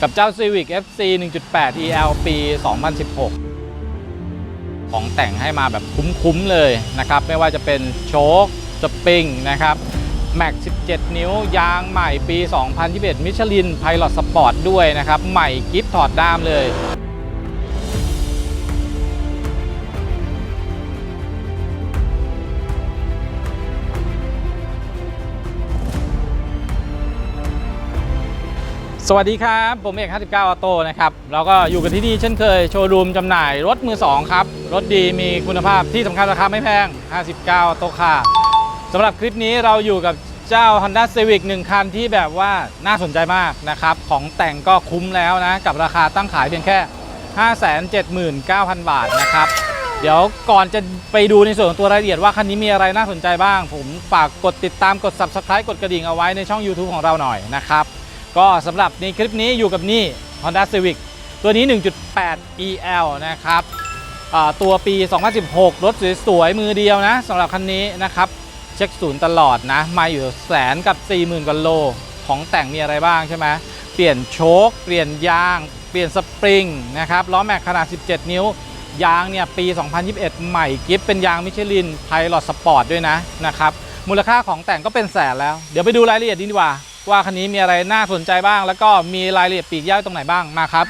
กับเจ้า Civic FC 1.8 EL ปี 2016 ของแต่งให้มาแบบคุ้มๆเลยนะครับ ไม่ว่าจะเป็นโชคสปริงนะครับแม็ก 17 นิ้ว ยางใหม่ปี 2021 มิชลินไพลอตสปอร์ตด้วยนะครับ ใหม่กิฟต์ถอดด้ามเลย สวัสดีครับ ผมเอก59ออโต้นะครับเราก็อยู่กันที่นี่เช่นเคยโชว์รูมจำหน่ายรถมือ 2 ครับ รถดีมีคุณภาพที่สำคัญราคาไม่แพง 59ออโต้ค่ะสำหรับคลิปนี้เราอยู่กับเจ้า Honda Civic 1 คันที่แบบว่าน่าสนใจมากนะครับ ของแต่งก็คุ้มแล้วนะ กับราคาตั้งขายเพียงแค่ 579,000 บาทนะครับ เดี๋ยวก่อนจะไปดูในส่วนของตัวรายละเอียดว่าคันนี้มีอะไรน่าสนใจบ้าง ผมฝากกดติดตามกด Subscribe กดกระดิ่งเอาไว้ในช่อง YouTube ของเราหน่อยนะครับ ก็สำหรับในคลิปนี้อยู่กับนี่ Honda Civic ตัวนี้ 1.8 EL นะครับตัวปี 2016 รถสวยๆมือเดียวนะสำหรับคันนี้นะครับ เช็คศูนย์ตลอดนะ มาอยู่แสนกับ 40,000กว่าโล ของแต่งมีอะไรบ้างใช่ไหมเปลี่ยนโชคเปลี่ยนยาง เปลี่ยนสปริงนะครับล้อแม็กขนาด 17 นิ้ว ยางเนี่ยปี 2021 ใหม่กิฟเป็นยางมิชลินไพลอตสปอร์ตด้วยนะนะครับมูลค่าของแต่งก็เป็นแสนแล้ว เดี๋ยวไปดูรายละเอียดดีกว่า ว่าคันนี้มีอะไรน่าสนใจบ้าง แล้วก็มีรายละเอียดปลีกย่อยตรงไหนบ้างมาครับ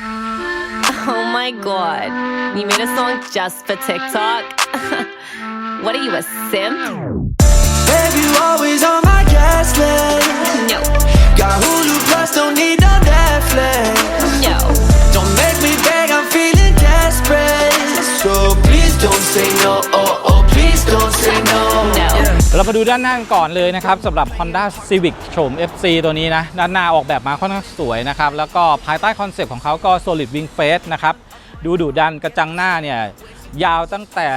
Oh my god. You made a song just for TikTok? what are you, a simp? Babe, you always on my gas list. No, Got Hulu Plus, don't need no Netflix. no. Don't make me beg, I'm feeling desperate. So please don't say no, oh, oh, เรามาดูด้านหน้ากันก่อนเลยนะครับสำหรับ Honda Civic โฉม FC ตัวนี้นะ ด้านหน้าออกแบบมาค่อนข้างสวยนะครับ แล้วก็ภายใต้คอนเซปต์ของเขาก็ Solid Wing Face นะครับ ดูดุดันกระจังหน้าเนี่ยยาวตั้งแต่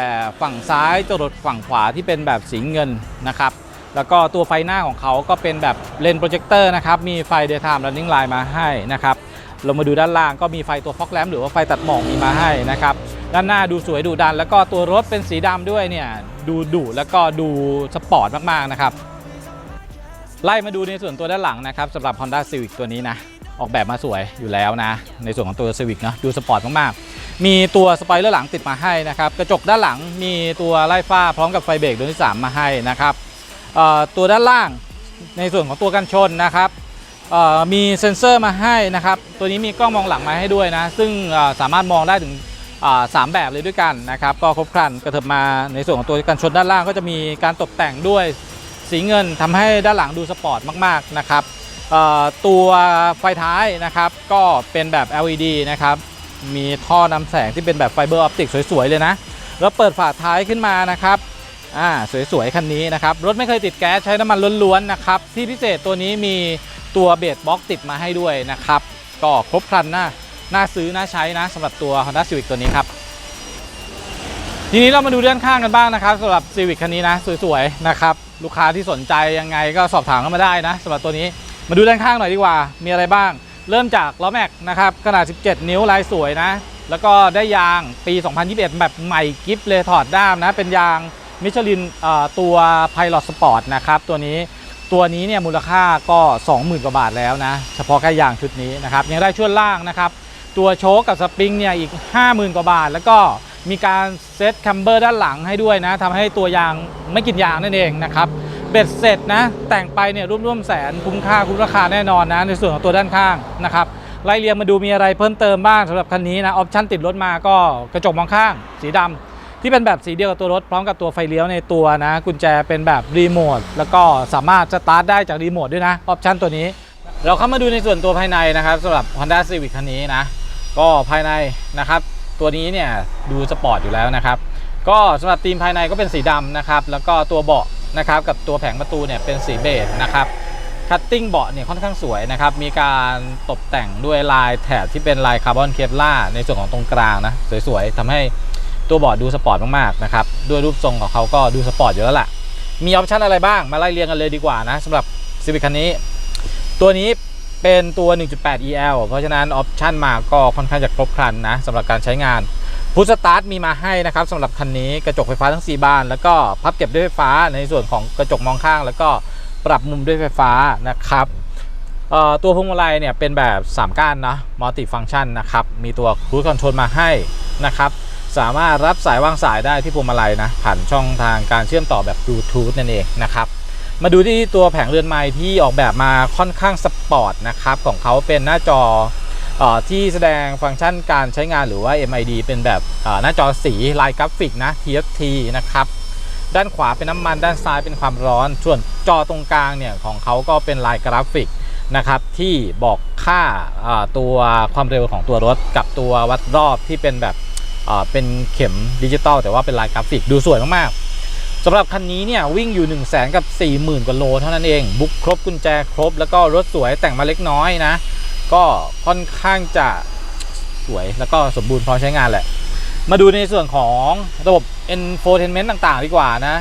ฝั่งซ้ายจรดฝั่งขวาที่เป็นแบบสีเงินนะครับ แล้วก็ตัวไฟหน้าของเขาก็เป็นแบบเลนโปรเจคเตอร์นะครับ มีไฟ Daytime Running Light มาให้นะครับ เรามาดูด้านล่างก็มีไฟตัวฟอกแลมหรือว่าไฟตัดหมอกมีมาให้นะครับ ด้านหน้าดูสวยดุดัน แล้วก็ตัวรถเป็นสีดำด้วยเนี่ย ดูดุแล้วก็ดูสปอร์ตมากๆนะครับ ไล่มาดูในส่วนตัวด้านหลังนะครับสำหรับ Honda Civic ตัวนี้นะ ออกแบบมาสวยอยู่แล้วนะ ในส่วนของตัว Civic เนาะดูสปอร์ตมากๆ มีตัวสปอยเลอร์หลังติดมาให้นะครับกระจกด้านหลังมีตัวไล่ฟ้าพร้อมกับไฟเบรกดวงที่ 3 มาให้นะครับตัวด้านล่างในส่วนของตัวกันชนนะครับมีเซ็นเซอร์มาให้นะครับ ตัวนี้มีกล้องมองหลังมาให้ด้วยนะ ซึ่งสามารถมองได้ถึง สามแบบเลยด้วยกันนะครับก็ครบครันกระเถิบมาในส่วนของตัวกันชนด้านล่างก็จะมีการตกแต่งด้วยสีเงินทำให้ด้านหลังดูสปอร์ตมากๆนะครับตัวไฟท้ายนะครับก็เป็นแบบ LED นะครับมีท่อนำแสงที่เป็นแบบไฟเบอร์ออปติกสวยๆเลยนะ แล้วเปิดฝาท้ายขึ้นมานะครับอ่าสวยๆคันนี้นะครับรถไม่เคยติดแก๊สใช้น้ำมันล้วนๆนะครับที่พิเศษตัวนี้มีตัวเบสบล็อกติดมาให้ด้วยนะครับก็ครบครันนะ น่าซื้อน่าใช้นะสำหรับตัว Honda Civic ตัวนี้ครับทีนี้เรามาดูด้านข้างกันบ้างนะครับสำหรับ Civic คันนี้นะสวยๆนะครับลูกค้าที่สนใจยังไงก็สอบถามเข้ามาได้นะสำหรับตัวนี้มาดูด้านข้างหน่อยดีกว่า มีอะไรบ้าง เริ่มจากล้อแม็กนะครับขนาด 17 นิ้วลายสวยนะ แล้วก็ได้ยางปี 2021 แบบใหม่กิฟเลยถอดด้ามนะ เป็นยางมิชลินตัว Pilot Sport นะครับตัวนี้ตัวนี้เนี่ยมูลค่าก็ 20,000 กว่าบาทแล้วนะ เฉพาะแค่ยางชุดนี้นะครับยังได้ช่วงล่างนะครับ ตัวโชคกับสปริงเนี่ยอีก 50,000 กว่าบาท แล้วก็มีการเซตคัมเบอร์ด้านหลังให้ด้วยนะทำให้ตัวยางไม่กินยางนั่นเองนะครับเบ็ดเสร็จนะแต่งไปเนี่ยร่วมๆแสนคุ้มค่าคุ้มราคาแน่นอนนะในส่วนของตัวด้านข้างนะครับไล่เรียงมาดูมีอะไรเพิ่มเติมบ้างสำหรับคันนี้นะออปชั่นติดรถมาก็กระจกมองข้าง สีดำที่เป็นแบบสีเดียวกับตัวรถ พร้อมกับตัวไฟเลี้ยวในตัวนะกุญแจเป็นแบบรีโมทแล้วก็สามารถสตาร์ทได้จากรีโมทด้วยนะออปชั่นตัวนี้ เราเข้ามาดูในส่วนตัวภายในนะครับสำหรับ Honda Civic คันนี้นะ ก็ภายในนะครับตัวนี้เนี่ยดูสปอร์ตอยู่แล้วนะครับ ก็สำหรับธีมภายในก็เป็นสีดำนะครับ แล้วก็ตัวเบาะนะครับกับตัวแผงประตูเนี่ยเป็นสีเบจนะครับคัตติ้งเบาะเนี่ยค่อนข้างสวยนะครับ มีการตกแต่งด้วยลายแถบที่เป็นลายคาร์บอนเคปล่าในส่วนของตรงกลางนะ สวยๆทำให้ตัวเบาะดูสปอร์ตมากๆนะครับด้วยรูปทรงของเขาก็ดูสปอร์ตอยู่แล้วล่ะ มีออปชันอะไรบ้างมาไล่เรียงกันเลยดีกว่านะสำหรับ Civic คันนี้ ตัวนี้ เป็นตัว 1.8 EL เพราะฉะนั้นออปชันมาก็ค่อนข้างจะครบครันนะสำหรับการใช้งานพุทสตาร์ทมีมาให้นะครับสำหรับคันนี้กระจกไฟฟ้าทั้ง 4 บาน แล้วก็พับเก็บด้วยไฟฟ้าในส่วนของกระจกมองข้าง แล้วก็ปรับมุมด้วยไฟฟ้านะครับตัวพวงมาลัยเนี่ยเป็นแบบ 3 ก้านนะมัลติฟังชันนะครับ มีตัวครู i คอนโทรลมาให้นะครับ สามารถรับสายวางสายได้ที่พวงมาลัยนะ ผ่านช่องทางการเชื่อมต่อแบบบลูทูธนั่นเองนะครับ มาดูที่ตัวแผงเรือนไม้ที่ออกแบบมาค่อนข้างสปอร์ตนะครับของเขาเป็นหน้าจออที่แสดงฟังก์ชันการใช้งานหรือว่า MID เป็นแบบหน้าจอสีลายกราฟิกนะ TFT นะครับด้านขวาเป็นน้ำมันด้านซ้ายเป็นความร้อน ส่วนจอตรงกลางเนี่ยของเขาก็เป็นลายกราฟิกนะครับที่บอกค่าตัวความเร็วของตัวรถกับตัววัดรอบที่เป็นแบบเป็นเข็มดิจิตอลแต่ว่าเป็นลายกราฟิกดูสวยมากๆ สำหรับคันนี้เนี่ยวิ่งอยู่ 1 0 0 0 0แกับ 40,000 กว่าโลเท่านั้นเอง บุ๊กครบกุญแจครบ แล้วก็รถสวยแต่งมาเล็กน้อยนะ ก็ค่อนข้างจะสวยแล้วก็สมบูรณ์พร้อมใช้งานแหละ มาดูในส่วนของระบบ infotainment ต่างๆ ดีกว่านะ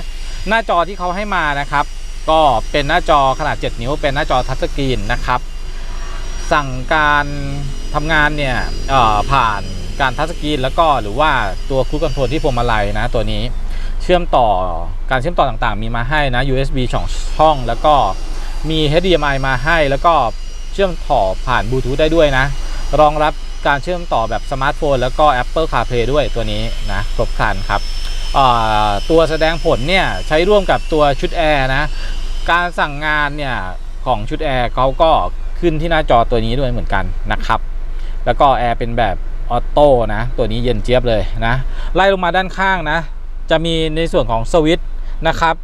หน้าจอที่เขาให้มานะครับ ก็เป็นหน้าจอขนาด 7 นิ้ว เป็นหน้าจอทัชสกรีนนะครับ สั่งการทำงานเนี่ยผ่านการทัชสกรีนแล้วก็หรือว่าตัวครูคอนโทรลที่พวงมาลัยนะตัวนี้ เชื่อมต่อการเชื่อมต่อต่างๆ มีมาให้นะ USB ช่องช่อง แล้วก็มี HDMI มาให้แล้วก็เชื่อมต่อผ่านบลูทูธได้ด้วยนะ รองรับการเชื่อมต่อแบบสมาร์ทโฟนแล้วก็ Apple CarPlay ด้วยตัวนี้นะครบครันครับตัวแสดงผลเนี่ยใช้ร่วมกับตัวชุดแอร์นะ การสั่งงานเนี่ยของชุดแอร์เขาก็ขึ้นที่หน้าจอตัวนี้ด้วยเหมือนกันนะครับ แล้วก็แอร์เป็นแบบออโต้นะ ตัวนี้เย็นเจี๊ยบเลยนะ ไล่ลงมาด้านข้างนะ จะมีในส่วนของสวิตช์นะครับ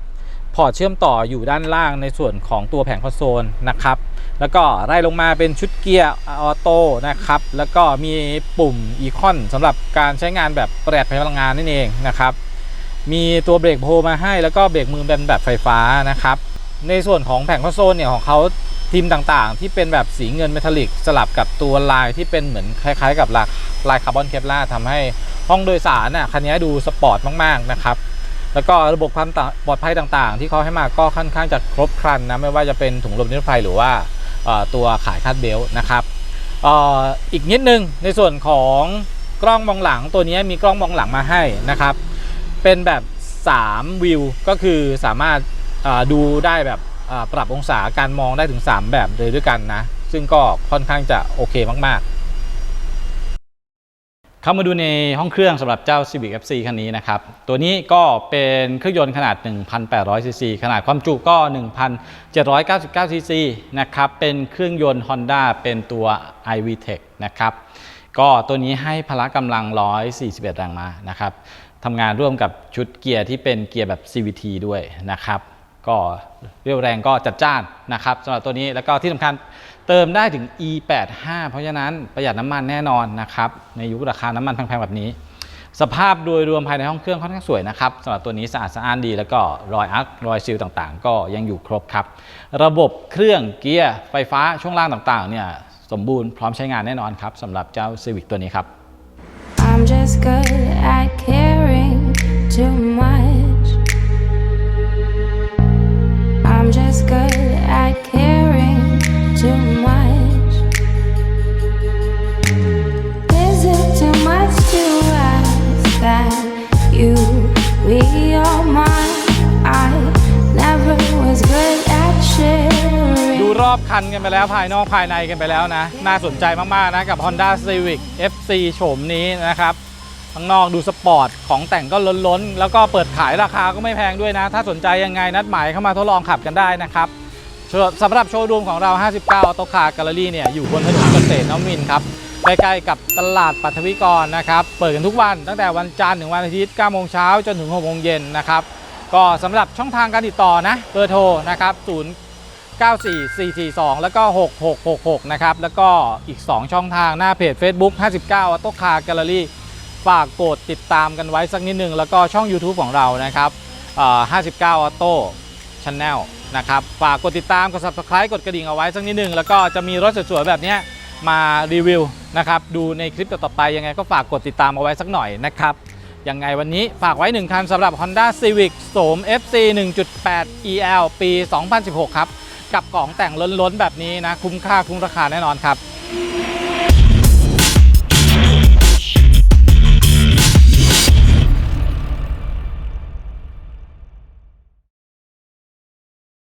พอร์ตเชื่อมต่ออยู่ด้านล่างในส่วนของตัวแผงคอนโซลนะครับ แล้วก็ไล่ลงมาเป็นชุดเกียร์ออโต้นะครับ แล้วก็มีปุ่มอีคอนสำหรับการใช้งานแบบประหยัดพลังงานนั่นเองนะครับ มีตัวเบรกโฮมาให้แล้วก็เบรกมือเป็นแบบไฟฟ้านะครับ ในส่วนของแผงคอนโซลเนี่ยของเขา ทีมต่างๆ ที่เป็นแบบสีเงินเมทัลลิกสลับกับตัวลายที่เป็นเหมือนคล้ายๆ กับลายลายคาร์บอนเคปลาทำให้ห้องโดยสารน่ะคันนี้ดูสปอร์ตมากๆนะครับแล้วก็ระบบความปลอดภัยต่างๆ ที่เขาให้มาก็ค่อนข้างจะครบครันนะไม่ว่าจะเป็นถุงลมนิรภัยหรือว่าตัวขายคาดเบลต์นะครับอีกนิดนึงในส่วนของกล้องมองหลังตัวนี้มีกล้องมองหลังมาให้นะครับ เป็นแบบ 3 วิวก็คือสามารถดูได้แบบ ปรับองศาการมองได้ถึง 3 แบบเลยด้วยกันนะ ซึ่งก็ค่อนข้างจะโอเคมาก ๆ เข้ามาดูในห้องเครื่องสำหรับเจ้า Civic FC คันนี้นะครับ ตัวนี้ก็เป็นเครื่องยนต์ขนาด 1,800 ซีซี ขนาดความจุก็ 1,799 ซีซีนะครับ เป็นเครื่องยนต์ Honda เป็นตัว iVTEC นะครับ ก็ตัวนี้ให้พละกำลัง 141 แรงม้านะครับทำงานร่วมกับชุดเกียร์ที่เป็นเกียร์แบบ CVT ด้วยนะครับ ก็เรียวแรงก็จัดจ้านนะครับสำหรับตัวนี้แล้วก็ที่สำคัญเติมได้ถึง E85 เพราะฉะนั้นประหยัดน้ำมันแน่นอนนะครับในยุคราคาน้ำมันแพงๆแบบนี้ สภาพโดยรวมภายในห้องเครื่องค่อนข้างสวยนะครับสำหรับตัวนี้สะอาดสะอ้านดี แล้วก็รอยอักรอยซิลต่างๆ ก็ยังอยู่ครบครับ ระบบเครื่องเกียร์ไฟฟ้าช่วงล่างต่างๆเนี่ยสมบูรณ์พร้อมใช้งานแน่นอนครับสำหรับเจ้า Civic ตัวนี้ครับ I'm just good at caring too much. รอบคันกันไปแล้วภายนอกภายในกันไปแล้วนะ น่าสนใจมาก ๆ นะ กับ Honda Civic FC โฉมนี้นะครับข้างนอกดูสปอร์ต ของแต่งก็ล้นๆ แล้วก็เปิดขายราคาก็ไม่แพงด้วยนะ ถ้าสนใจยังไงนัดหมายเข้ามาทดลองขับกันได้นะครับสำหรับโชว์รูมของเรา 59ออโตคาร์แกลเลอรี่เนี่ย อยู่บนถนนเกษตรนวมินครับ ใกล้ๆกับตลาดปัทวิกรนะครับ เปิดกันทุกวันตั้งแต่วันจันทร์ถึงวันอาทิตย์9โมงเช้าจนถึง6โมงเย็นนะครับ ก็สำหรับช่องทางการติดต่อนะ เบอร์โทรนะครับ0 94442 แล้วก็ 6666 นะครับ แล้วก็อีก 2 ช่องทางหน้าเพจ Facebook 59 Auto Car Gallery ฝากกดติดตามกันไว้สักนิดนึง แล้วก็ช่อง YouTube ของเรานะครับเอ่อ59 Auto Channel นะครับ ฝากกดติดตาม กด Subscribe กดกระดิ่งเอาไว้สักนิดนึง แล้วก็จะมีรถสวยๆแบบนี้มารีวิวนะครับ ดูในคลิปต่อๆไปยังไงก็ฝากกดติดตามเอาไว้สักหน่อยนะครับยังไงวันนี้ฝากไว้ 1 คันสำหรับ Honda Civic โสม FC 1.8 EL ปี 2016 ครับ กับกล่องแต่งล้นๆแบบนี้นะ คุ้มค่าคุ้มราคาแน่นอนครับ